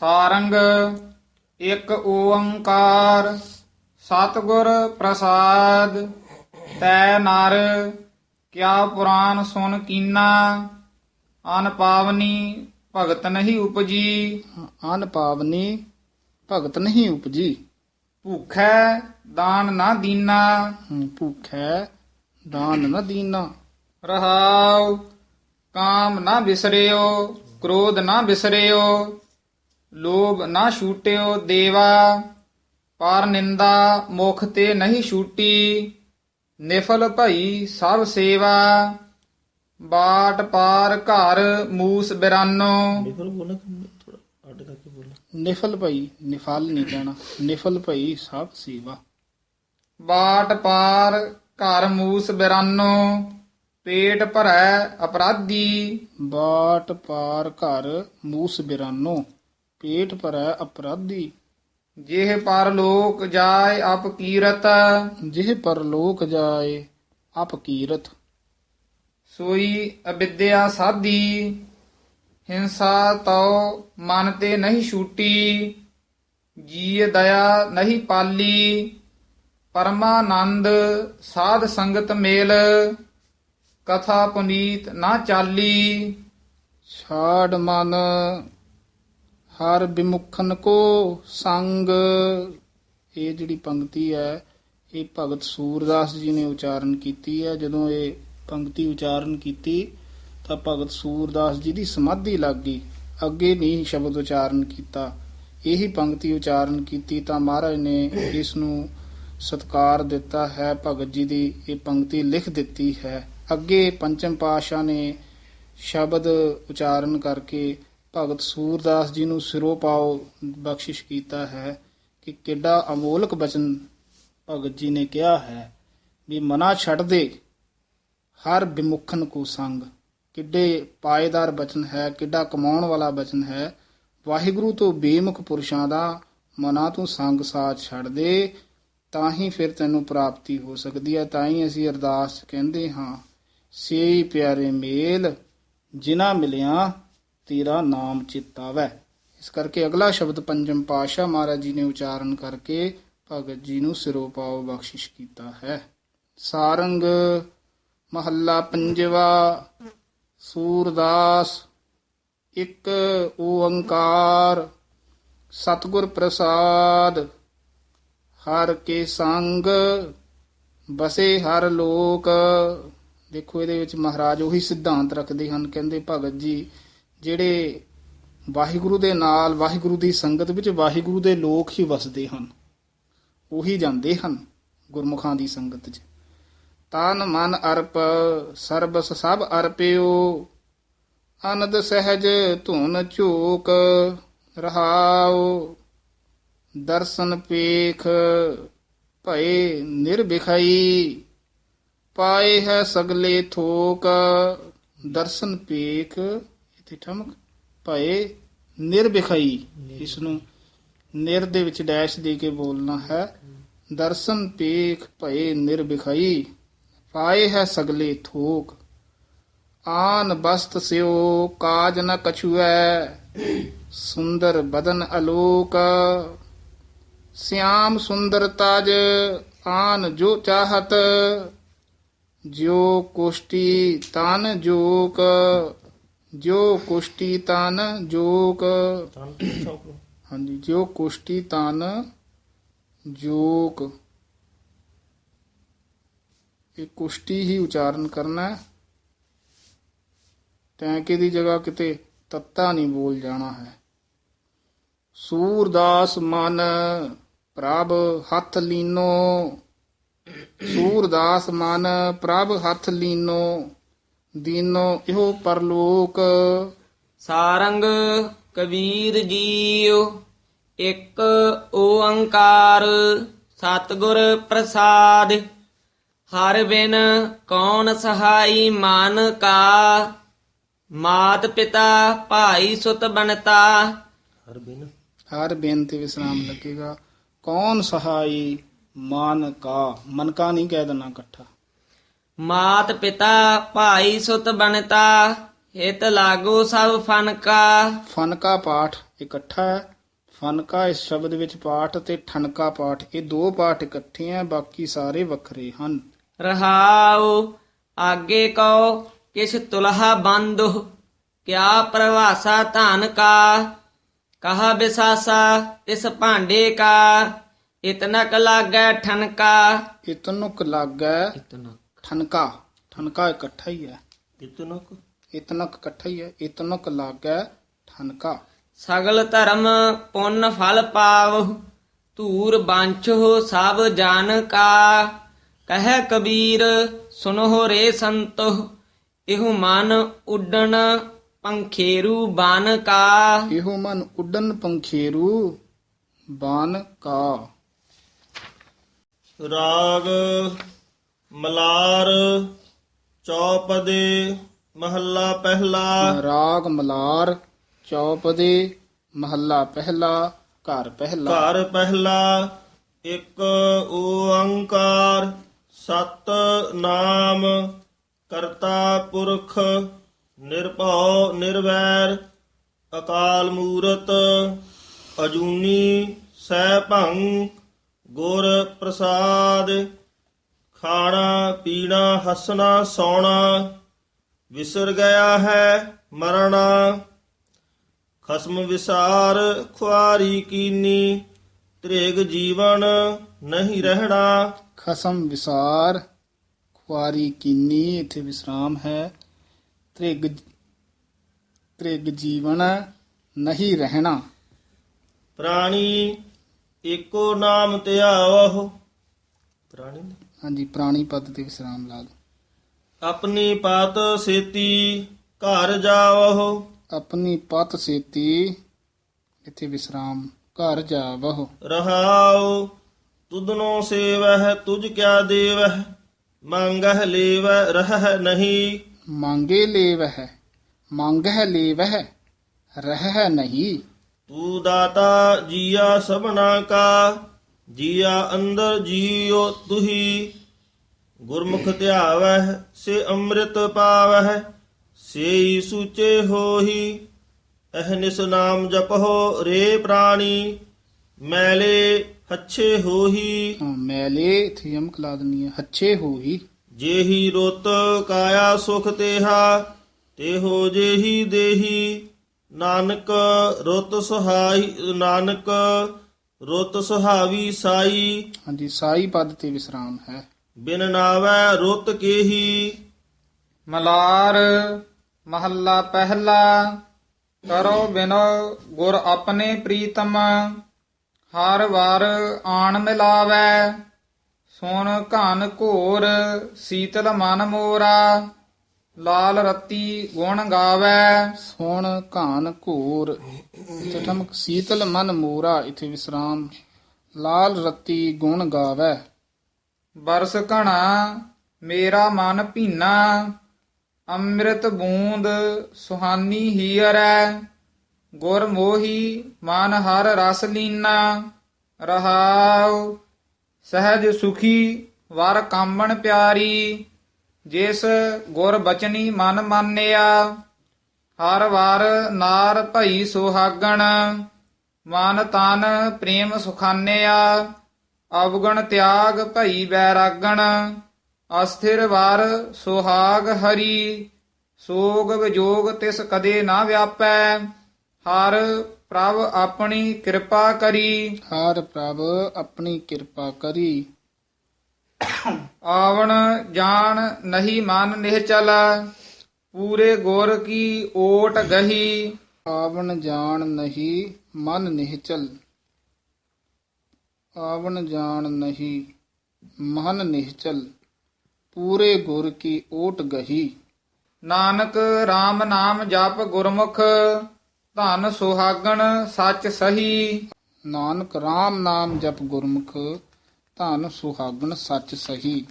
ਸਾਰੰਗ ਇੱਕ ਓੰਕਾਰ ਸਤਿਗੁਰ ਪ੍ਰਸਾਦ। ਤੈ ਨਰ ਕਿਆ ਪੁਰਾਨ ਸੁਨ ਕੀਨਾ ਅਨ ਪਾਵਨੀ ਭਗਤ ਨਹੀਂ ਉਪਜੀ। ਅਨ ਪਾਵਨੀ ਭਗਤ ਨਹੀਂ ਉਪਜੀ। ਭੁਖੈ ਦਾਨ ਨਾ ਦੀਨਾ। ਭੁਖੈ ਦਾਨ ਨ ਦੀਨਾ। ਰਹਾਉ ਕਾਮ ਨਾ ਬਿਸਰਿਓ ਕ੍ਰੋਧ ਨਾ ਬਿਸਰਿਓ। ਲੋਭ ਨਾ ਛੂਟਿਓ ਦੇਵਾ ਪਰ ਨਿੰਦਾ ਮੁਖ ਤੇ ਨਹੀਂ ਛੂਟੀ ਨਿਫਲ ਭਈ ਸਭ ਸੇਵਾ ਬਾਟ ਪਾਰ ਘਰ ਮੂਸ ਬਿਰਾਨੋ। ਨਿਫਲ ਭਈ ਨਿਫਲ ਨਹੀਂ ਕਹਿਣਾ ਨਿਫਲ ਭਈ ਸਭ ਸੇਵਾ। ਬਾਟ ਪਾਰ ਘਰ ਮੂਸ ਬਿਰਾਨੋ ਪੇਟ ਭਰੈ ਅਪਰਾਧੀ। ਬਾਟ ਪਾਰ ਘਰ ਮੂਸ ਬਿਰਾਨੋ। ਪੇਟ ਭਰੈ ਅਪਰਾਧੀ ਜਿਹ ਪਰ ਲੋਕ ਜਾਏ ਅਪ ਕੀਰਤ। ਜਿਹ ਪਰਲੋਕ ਜਾਏ ਅਪ ਕੀਰਤ। ਸੋਈ ਅਵਿਦਿਆ ਸਾਧੀ ਹਿੰਸਾ ਤਉ ਮਨ ਤੇ ਨਹੀਂ ਛੂਟੀ। ਜੀ ਦਇਆ ਨਹੀਂ ਪਾਲੀ ਪਰਮਾਨੰਦ ਸਾਧ ਸੰਗਤ ਮੇਲ। ਕਥਾ ਪੁਨੀਤ ਨਾ ਚਾਲੀ। ਛਾੜ ਮਨ ਹਰ ਬਿਮੁਖਨ ਕੋ ਸੰਗ। ਇਹ ਜਿਹੜੀ ਪੰਕਤੀ ਹੈ, ਇਹ ਭਗਤ ਸੂਰਦਾਸ ਜੀ ਨੇ ਉਚਾਰਨ ਕੀਤੀ ਹੈ। ਜਦੋਂ ਇਹ ਪੰਕਤੀ ਉਚਾਰਨ ਕੀਤੀ, ਤਾਂ ਭਗਤ ਸੂਰਦਾਸ ਜੀ ਦੀ ਸਮਾਧੀ ਲੱਗ ਗਈ। ਅੱਗੇ ਨਹੀਂ ਸ਼ਬਦ ਉਚਾਰਨ ਕੀਤਾ। ਇਹੀ ਪੰਕਤੀ ਉਚਾਰਨ ਕੀਤੀ ਤਾਂ ਮਹਾਰਾਜ ਨੇ ਇਸ ਨੂੰ ਸਤਕਾਰ ਦਿੱਤਾ ਹੈ। ਭਗਤ ਜੀ ਦੀ ਇਹ ਪੰਕਤੀ ਲਿਖ ਦਿੱਤੀ ਹੈ। ਅੱਗੇ ਪੰਚਮ ਪਾਤਸ਼ਾਹ ਨੇ ਸ਼ਬਦ ਉਚਾਰਨ ਕਰਕੇ ਭਗਤ ਸੂਰਦਾਸ ਜੀ ਨੂੰ ਸਿਰੋਂ ਪਾਓ ਬਖਸ਼ਿਸ਼ ਕੀਤਾ ਹੈ ਕਿ ਕਿੱਡਾ ਅਮੋਲਕ ਬਚਨ ਭਗਤ ਜੀ ਨੇ ਕਿਹਾ ਹੈ ਵੀ ਮਨਾ ਛੱਡ ਦੇ, ਹਰ ਬਿਮੁਖਨ ਕੋ ਸੰਗ। ਕਿੱਡੇ ਪਾਏਦਾਰ ਬਚਨ ਹੈ, ਕਿੱਡਾ ਕਮਾਉਣ ਵਾਲਾ ਬਚਨ ਹੈ। ਵਾਹਿਗੁਰੂ ਤੋਂ ਬੇਮੁਖ ਪੁਰਸ਼ਾਂ ਦਾ ਮਨਾ ਤੂੰ ਸੰਗ ਸਾਥ ਛੱਡ ਦੇ ਤਾਂ ਹੀ ਫਿਰ ਤੈਨੂੰ ਪ੍ਰਾਪਤੀ ਹੋ ਸਕਦੀ ਹੈ ਤਾਂ ਹੀ ਅਸੀਂ ਅਰਦਾਸ ਕਹਿੰਦੇ ਹਾਂ। ਸੇਈ ਪਿਆਰੇ ਮੇਲ, ਜਿਨ੍ਹਾਂ ਮਿਲਿਆ ਤੇਰਾ ਨਾਮ ਚਿਤਾਵੈ। ਇਸ ਕਰਕੇ ਅਗਲਾ ਸ਼ਬਦ ਪੰਜਮ ਪਾਸ਼ਾ ਮਹਾਰਾਜ ਜੀ ਨੇ ਉਚਾਰਨ ਕਰਕੇ ਭਗਤ ਜੀ ਨੂੰ ਸਿਰੋਂ ਪਾਓ ਬਖਸ਼ਿਸ਼ ਕੀਤਾ ਹੈ। ਸਾਰੰਗ ਮਹੱਲਾ ਪੰਜਵਾ, ਸੂਰਦਾਸ, ਇੱਕ ਓੰਕਾਰ, ਸਤਿਗੁਰ ਪ੍ਰਸਾਦ, ਹਰ ਕੇ ਸੰਗ, ਬਸੇ ਹਰ ਲੋਕ। ਦੇਖੋ ਇਹਦੇ ਵਿੱਚ ਮਹਾਰਾਜ ਉਹੀ ਸਿਧਾਂਤ ਰੱਖਦੇ ਹਨ, ਕਹਿੰਦੇ ਭਗਤ ਜੀ ਜਿਹੜੇ ਵਾਹਿਗੁਰੂ ਦੇ ਨਾਲ, ਵਾਹਿਗੁਰੂ ਦੀ ਸੰਗਤ ਵਿੱਚ ਵਾਹਿਗੁਰੂ ਦੇ ਲੋਕ ਹੀ ਵਸਦੇ ਹਨ। ਉਹੀ ਜਾਂਦੇ ਹਨ ਗੁਰਮੁਖਾਂ ਦੀ ਸੰਗਤ 'ਚ। ਤਨ ਮਨ ਅਰਪ, ਸਰਬਸ ਸਭ ਅਰਪਿਓ, ਅਨੰਦ ਸਹਿਜ ਧੁਨ ਝੂਕ ਰਹਾਉ ਦਰਸ਼ਨ ਪੇਖ ਭਏ ਨਿਰਭਿਖਈ, ਪਾਏ ਹੈ ਸਗਲੇ ਥੋਕ, ਦਰਸ਼ਨ ਪੇਖ ਇਥੇ ਠਮਕ ਭਏ ਨਿਰਭਿਖਈ ਇਸ ਨੂੰ ਨਿਰ ਦੇ ਵਿੱਚ ਡੈਸ਼ ਦੇ ਕੇ ਬੋਲਣਾ ਹੈ। ਦਰਸ਼ਨ ਪੇਖ ਭਏ ਨਿਰਭਿਖਈ ਪਾਏ ਹੈ ਸਗਲੇ ਥੋਕ। ਆਨ ਬਸਤ ਸਿਓ ਕਾਜ ਨ ਕਛੁਐ ਸੁੰਦਰ ਬਦਨ ਅਲੋਕ। ਸਿਆਮ ਸੁੰਦਰ ਤਜ ਆਨ ਜੋ ਚਾਹਤ ਜੋ ਕੁਸ਼ਟੀ ਤਨ ਜੋਕ। ਜੋ ਕੁਸ਼ਟੀ ਤਨ ਜੋਕ ਹਾਂਜੀ ਜੋ ਕੁਸ਼ਟੀ ਤਨ ਜੋਕ ਇਹ ਕੁਸ਼ਟੀ ਹੀ ਉਚਾਰਨ ਕਰਨਾ ਟੈਂਕੇ ਦੀ ਜਗ੍ਹਾ ਕਿਤੇ ਤੱਤਾ ਨਹੀਂ ਬੋਲ ਜਾਣਾ ਹੈ। ਸੂਰਦਾਸ ਮਨ ਪ੍ਰਭ ਹੱਥ ਲੀਨੋ। ਸੂਰਦਾਸ ਮਨ ਪ੍ਰਭ ਹੱਥ ਲੀਨੋ। ਦੀਨੋ ਇਹੋ ਪਰਲੋਕ। ਸਾਰੰਗ ਕਬੀਰ ਜੀਉ ਇੱਕ ਓੰਕਾਰ ਸਤਿਗੁਰ ਪ੍ਰਸਾਦ। ਹਰ ਬਿਨ ਕੌਣ ਸਹਾਈ ਮਨ ਕਾ ਮਾਤ ਪਿਤਾ ਭਾਈ ਸੁਤ ਬਣਤਾ। ਹਰ ਬੇਨਤੀ ਵਿਸਰਾਮ ਲੱਗੇਗਾ। ਕੌਣ ਸਹਾਈ ਮਾਨ ਕਾ? ਮਨ ਕਾ ਨਹੀਂ ਕਹਿ ਦੇਣਾ ਇਕੱਠਾ। ਮਾਤ ਪਿਤਾ ਭਾਈ ਸੁਤ ਬਣਤਾ ਹਿਤ ਲਾਗੋ ਸਭ ਫਨਕਾ। ਫਨਕਾ ਪਾਠ ਇਕੱਠਾ ਹੈ। ਫਨਕਾ ਇਸ ਸ਼ਬਦ ਵਿੱਚ ਪਾਠ ਤੇ ਠਨਕਾ ਪਾਠ ਇਹ ਦੋ ਪਾਠ ਇਕੱਠੇ ਹੈ ਬਾਕੀ ਸਾਰੇ ਵੱਖਰੇ ਹਨ। ਰਹਾਉ ਆਗੇ ਕਉ ਕਿਛ ਤੁਲਹਾ ਬੰਦੁ ਕਿਆ ਪ੍ਰਵਾਸਾ ਧਨ ਕਾ। ਕਹਾ ਬਿਸਾਸਾ ਇਸ ਭਾਂਡੇ ਕਾ ਇਤਨਕ ਲਾਗੈ ਠਨਕਾ। ਇਤਨੁਕ ਲਾਗੈ ਇਤਨਕ। ਠਨਕਾ ਠਨਕਾ ਇਕੱਠਾ ਹੀ ਹੈ। ਇਤਨਕ? ਇਤਨਕ ਇਕੱਠਾ ਹੀ ਹੈ। ਇਤਨੁਕ ਲਾਗੈ ਠਨਕਾ। ਸਗਲ ਧਰਮ ਪੁੰਨ ਫਲ ਪਾਵ ਧੂਰ ਬਾਂਛੋ ਸਭ ਜਨ ਕਾ। ਕਹੈ ਕਬੀਰ ਸੁਨੋ ਰੇ ਸੰਤੋ ਇਹੋ ਮਨ ਉੱਡਣ ਪੰਖੇਰੂ ਬਨ ਕਾ। ਇਹੋ ਮਨ ਉੱਡਨ ਪੰਖੇਰੂ ਬਾਨ ਕਾ। ਰਾਗ ਮਲਾਰ ਚੌਪਦੇ ਮਹੱਲਾ ਪਹਿਲਾ। ਰਾਗ ਮਲਾਰ ਚੌਪਦੇ ਮਹੱਲਾ ਪਹਿਲਾ ਘਰ ਪਹਿਲਾ। ਘਰ ਪਹਿਲਾ ਇੱਕ ਓੰਕਾਰ ਸਤ ਨਾਮ ਕਰਤਾ ਪੁਰਖ ਨਿਰਭਉ ਨਿਰਵੈਰ ਅਕਾਲ ਮੂਰਤ ਅਜੂਨੀ ਸੈਭੰ ਗੁਰ ਪ੍ਰਸਾਦ ਖਾਣਾ ਪੀਣਾ ਹੱਸਣਾ ਸੌਣਾ ਵਿਸਰ ਗਿਆ ਹੈ ਮਰਣਾ ਖਸਮ ਵਿਸਾਰ ਖੁਆਰੀ ਕੀਨੀ ਤ੍ਰਿਗ ਜੀਵਨ ਨਹੀਂ ਰਹਿਣਾ। ਖਸਮ ਵਿਸਾਰ ਖੁਆਰੀ ਕੀਨੀ ਇਥੇ ਵਿਸਰਾਮ ਹੈ। ਤ੍ਰਿਗ ਤ੍ਰਿਗ ਜੀਵਨ ਨਹੀਂ ਰਹਿਣਾ। ਪ੍ਰਾਣੀ ਏਕੋ ਨਾਮ ਧਿਆਵਹੁ ਪ੍ਰਾਣੀ। ਹਾਂਜੀ ਪ੍ਰਾਣੀ ਪਦ ਤੇ ਵਿਸਰਾਮ ਲਾ ਦੋ ਆਪਣੀ ਪਤ ਸੇਤੀ ਘਰ ਜਾਵਹੁ। ਆਪਣੀ ਪਤ ਸੇਤੀ ਇਥੇ ਵਿਸਰਾਮ ਘਰ ਜਾਵਹੁ। ਰਹਾਉ ਤੁਧਨੋ ਸੇਵਹਿ ਤੁਝ ਕਿਆ ਦੇਵਹਿ? ਮੰਗਹਿ ਲੇਵਹਿ ਰਹਿ ਨਹੀਂ। ਮੰਗੇ ਲੇਵਹਿ ਮੰਗਹਿ ਲੇਵਹਿ ਰਹਿ ਨਹੀਂ। ਤੂੰ ਦਾਤਾ ਜੀਆ ਸਭਨਾ ਕਾ। ਜੀਆ ਅੰਦਰ ਜੀਉ ਤੁਹੀ ਗੁਰਮੁਖ ਧਿਆਵਹਿ ਸੇ ਅੰਮ੍ਰਿਤ ਪਾਵਹਿ ਸੇਈ ਸੂਚੇ ਹੋਹੀ ਅਹਨਿਸ ਨਾਮ ਜਪਹੁ ਰੇ ਪ੍ਰਾਣੀ ਮੈਲੇ ਹੱਛੇ ਹੋਹੀ। ਮੈਲੇ ਇਥੇ ਯਮਕ ਲਾ ਦਨੀ ਹੈ ਹੱਛੇ ਹੋਈ ਜੇਹੀ ਰੁੱਤ ਕਾਇਆ ਸੁਖ ਤੇਹਾ ਤੇਹੋ ਜੇਹੀ ਦੇਹੀ। ਨਾਨਕ ਰੁੱਤ ਸੁਹਾਈ ਨਾਨਕ ਰੁੱਤ ਸੁਹਾਵੀ ਸਾਈ। ਹਾਂਜੀ ਸਾਈ ਪਦ ਤੇ ਵਿਸਰਾਮ ਹੈ। ਬਿਨ ਨਾਵੈ ਰੁੱਤ ਕੇਹੀ। ਮਲਾਰ ਮਹੱਲਾ ਪਹਿਲਾ ਕਰੋ ਬਿਨੋ ਗੁਰ ਆਪਣੇ ਪ੍ਰੀਤਮ ਹਰ ਵਾਰ ਆਣ ਮਿਲਾਵੈ ਸੁਣ ਘਨ ਘੋਰ ਸੀਤਲ ਮਨ ਮੋਰਾ। ਲਾਲ ਰਤੀ ਗੁਣ ਗਾਵੈ, ਸੁਣ ਘਾਨ ਘੂਰ। ਇਥੇ ਸੀਤਲ ਮਨ ਮੋਰਾ, ਇਥੇ ਵਿਸਰਾਮ। ਲਾਲ ਰੱਤੀ ਗੁਣ ਗਾਵੈ। ਬਰਸ ਘਣਾ, ਮੇਰਾ ਮਨ ਭੀਨਾ। ਅੰਮ੍ਰਿਤ ਬੂੰਦ ਸੁਹਾਨੀ ਹੀਰੈ ਗੁਰ ਮੋਹੀ, ਮਨ ਹਰ ਰਸ ਲੀਨਾ। ਰਹਾਉ, ਸਹਿਜ ਸੁਖੀ, ਵਰ ਕਾਮਣ ਪਿਆਰੀ। ਜਿਸ ਗੁਰ ਬਚਨੀ ਮਨ ਮਾਨਿਆ, ਹਰ ਵਾਰ ਨਾਰ ਭਈ ਸੁਹਾਗਣ, ਮਨ ਤਨ ਪ੍ਰੇਮ ਸੁਖਾਨਿਆ, ਅਵਗਣ ਤਿਆਗ ਭਈ ਬੈਰਾਗਣ ਅਸਥਿਰ ਵਾਰ ਸੁਹਾਗ ਹਰੀ, ਸੋਗ ਵਿਜੋਗ ਤਿਸ ਕਦੇ ਨਾ ਵਿਆਪੈ, ਹਰ ਪ੍ਰਭ ਆਪਣੀ ਕਿਰਪਾ ਕਰੀ। ਹਰ ਪ੍ਰਭ ਆਪਣੀ ਕਿਰਪਾ ਕਰੀ। ਆਵਣ ਜਾਣ ਨਹੀਂ ਮਨ ਨਿਹਚਲ ਪੂਰੇ ਗੁਰ ਕੀ ਓਟ ਗਹੀ। ਆਵਣ ਜਾਣ ਨਹੀਂ ਮਨ ਨਿਹਚਲ ਆਵਣ ਜਾਣ ਨਹੀਂ ਮਨ ਨਿਹਚਲ ਪੂਰੇ ਗੁਰ ਕੀ ਓਟ ਗਹੀ। ਨਾਨਕ RAM ਨਾਮ ਜਪ ਗੁਰਮੁਖ, ਧਨ ਸੁਹਾਗਣ ਸੱਚ ਸਹੀ। ਨਾਨਕ RAM ਨਾਮ ਜਪ ਗੁਰਮੁਖ ਧਨ ਸੁਹਾਗਣ ਸੱਚ ਸਹੀ।